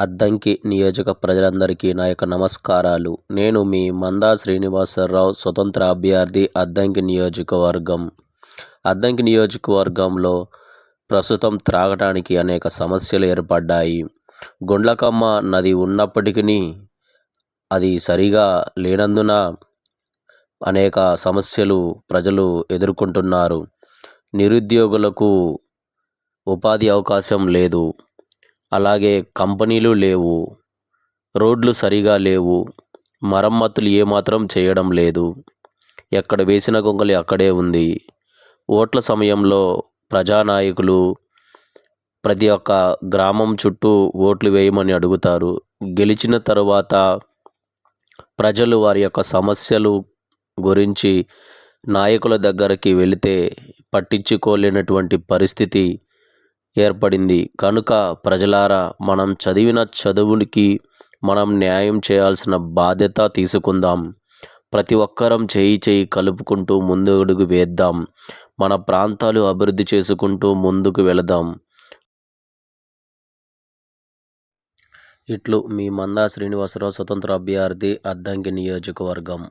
అద్దంకి నియోజక ప్రజలందరికీ నా యొక్క నమస్కారాలు. నేను మీ మందా శ్రీనివాసరావు స్వతంత్ర అభ్యర్థి అద్దంకి నియోజకవర్గం. అద్దంకి నియోజకవర్గంలో ప్రస్తుతం త్రాగటానికి అనేక సమస్యలు ఏర్పడ్డాయి. గుండ్లకమ్మ నది ఉన్నప్పటికీ అది సరిగా లేనందున అనేక సమస్యలు ప్రజలు ఎదుర్కొంటున్నారు. నిరుద్యోగులకు ఉపాధి అవకాశం లేదు. అలాగే కంపెనీలు లేవు రోడ్లు సరిగా లేవు మరమ్మతులు ఏమాత్రం చేయడం లేదు. ఎక్కడ వేసిన గొంగలి అక్కడే ఉంది. ఓట్ల సమయంలో ప్రజానాయకులు ప్రతి ఒక్క గ్రామం చుట్టూ ఓట్లు వేయమని అడుగుతారు. గెలిచిన తరువాత ప్రజలు వారి యొక్క సమస్యలు గురించి నాయకుల దగ్గరికి వెళితే పట్టించుకోలేనటువంటి పరిస్థితి ఏర్పడింది. కనుక ప్రజలారా మనం చదివిన చదువునికి మనం న్యాయం చేయాల్సిన బాధ్యత తీసుకుందాం. ప్రతి ఒక్కరం చేయి చేయి కలుపుకుంటూ ముందు అడుగు వేద్దాం. మన ప్రాంతాలు అభివృద్ధి చేసుకుంటూ ముందుకు వెళదాం. ఇట్లు మీ మందా శ్రీనివాసరావు స్వతంత్ర అభ్యర్థి అద్దంకి నియోజకవర్గం.